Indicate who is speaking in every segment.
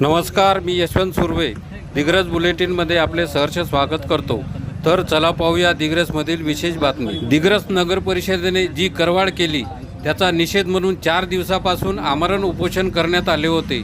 Speaker 1: नमस्कार मी यशवंत सुर्वे. दिग्रज बुलेटिनमध्ये आपले सहर्ष स्वागत करतो. तर चला पाहूया दिग्रसमधील विशेष बातमी. दिग्रज नगर परिषदेने जी करवाढ केली त्याचा निषेध म्हणून चार दिवसापासून आमरण उपोषण करण्यात आले होते.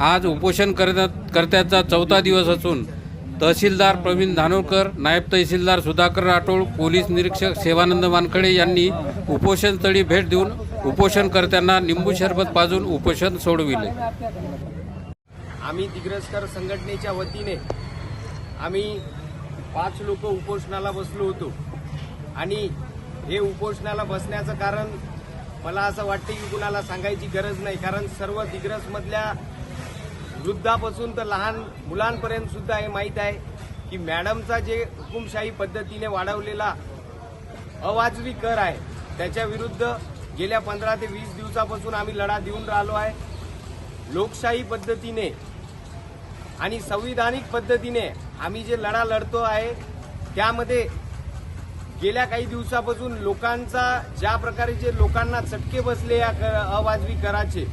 Speaker 1: आज उपोषण करण्यात कर्त्याचा चौथा दिवस असून तहसीलदार प्रवीण धानोरकर नायब तहसीलदार सुधाकर राठोड पोलीस निरीक्षक सेवानंद वानखडे यांनी उपोषणस्थळी भेट देऊन उपोषणकर्त्यांना निंबू शरबत पाजून उपोषण सोडविले.
Speaker 2: आम्ही दिग्रसकर संघटनेच्या वतीने आम्ही पाच लोक उपोषणाला बसलो होतो. आणि हे उपोषणाला बसण्याचं कारण मला असं वाटतं की कुणाला सांगायची गरज नाही. कारण सर्व दिग्रसमधल्या वृद्धापासून तर लहान मुलांपर्यंत सुद्धा हे माहीत आहे की मॅडमचा जे हुकुमशाही पद्धतीने वाढवलेला अवाजवी कर आहे त्याच्या विरुद्ध गेल्या पंधरा ते वीस दिवसापासून आम्ही लढा देऊन राहिलो आहे. लोकशाही पद्धतीने आणि संविधानिक पद्धतीने आम्ही जे लढा लढतो आहे त्यामध्ये गेल्या काही दिवसापासून लोकांचा ज्या प्रकारे जे लोकांना चटके बसले या कर- अवाजवी कराचे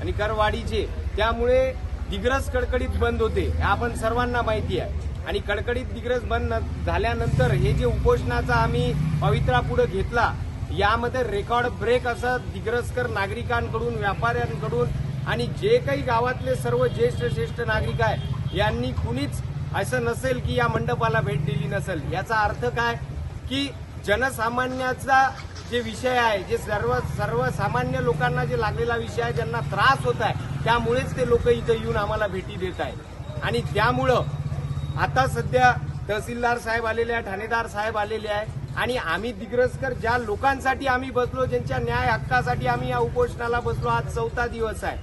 Speaker 2: आणि करवाढीचे त्यामुळे दिग्रस कडकडीत बंद होते हे आपण सर्वांना माहिती आहे. आणि कडकडीत दिग्रस बंद झाल्यानंतर हे जे उपोषणाचा आम्ही पवित्रा पुढे घेतला यामध्ये रेकॉर्ड ब्रेक असं दिग्रसकर नागरिकांकडून व्यापाऱ्यांकडून आणि जे काही गावातले सर्व ज्येष्ठ श्रेष्ठ नागरिक आहे यांनी कुणीच असं नसेल की या मंडपाला भेट दिली नसेल. याचा अर्थ काय? की जनसामान्याचा जे विषय आहे जे सर्व सर्वसामान्य लोकांना जे लागलेला विषय आहे ज्यांना त्रास होत आहे त्यामुळेच ते लोक इथं येऊन आम्हाला भेटी देत आहेत. आणि त्यामुळं आता सध्या तहसीलदार साहेब आलेले आहे ठाणेदार साहेब आलेले आहे आणि आम्ही दिग्रसकर ज्या लोकांसाठी आम्ही बसलो ज्यांच्या न्याय हक्कासाठी आम्ही या उपोषणाला बसलो आज चौथा दिवस आहे.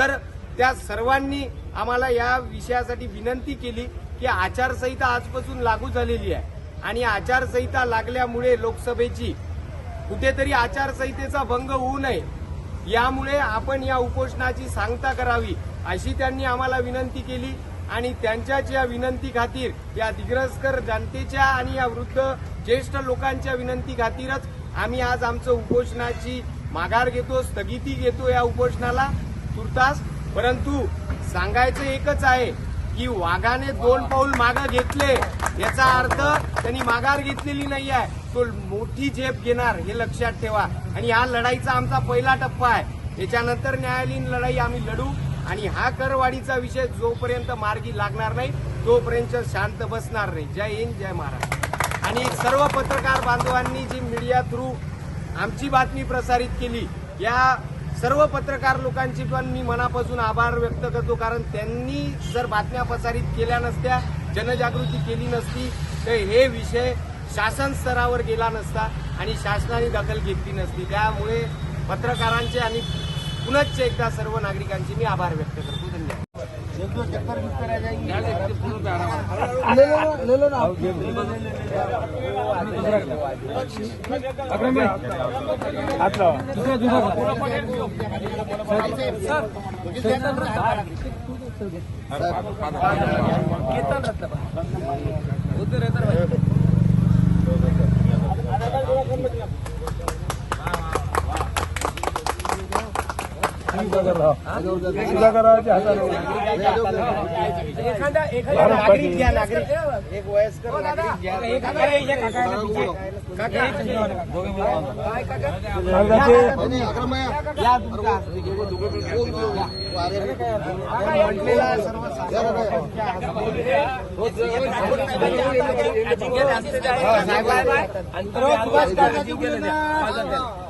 Speaker 2: तर त्या सर्वांनी आम्हाला या विषयासाठी विनंती केली की आचारसंहिता आजपासून लागू झालेली आहे. आणि आचारसंहिता लागल्यामुळे लोकसभेची कुठेतरी आचारसंहितेचा भंग होऊ नये. यामुळे आपण या उपोषणाची सांगता करावी अशी त्यांनी आम्हाला विनंती केली. आणि त्यांच्याच या विनंती खातीर या दिग्रसकर जनतेच्या आणि या वृद्ध ज्येष्ठ लोकांच्या विनंती खातीरच आम्ही आज आमचं उपोषणाची माघार घेतो स्थगिती घेतो या उपोषणाला. तुर्तास परंतु सांगायचं एकच आहे की वाघाने दोन पाऊल मागं घेतले. याचा अर्थ त्यांनी माघार घेतलेली नाही आहे तो मोठी झेप घेणार हे लक्षात ठेवा. आणि हा लढाईचा आमचा पहिला टप्पा आहे. त्याच्यानंतर न्यायालयीन लढाई आम्ही लढू. आणि हा करवाढीचा विषय जोपर्यंत मार्गी लागणार नाही तोपर्यंत शांत बसणार नाही. जय हिंद जय महाराष्ट्र. आणि सर्व पत्रकार बांधवांनी जी मीडिया थ्रू आमची बातमी प्रसारित केली या सर्व पत्रकार लोकांची पण मी मनापासून आभार व्यक्त करतो कारण त्यांनी जर बातम्या प्रसारित केल्या नसत्या जनजागृती केली नसती तर हे विषय शासन स्तरावर गेला नसता आणि शासनाने दखल घेतली नसती. त्यामुळे पत्रकारांचे आणि पुनश्च एकदा सर्व नागरिकांचे मी आभार व्यक्त करतो. धन्यवाद. जो चक्कर में करा जाएंगे ले लो ना अकरम भाई हाथ लाओ दूसरा दूसरा
Speaker 3: सर केतन रहता है उधर रहता
Speaker 1: है एखादा एखादा नागरिक घ्या नागरिक. एक वयस्कर नागरिक घ्या.
Speaker 2: या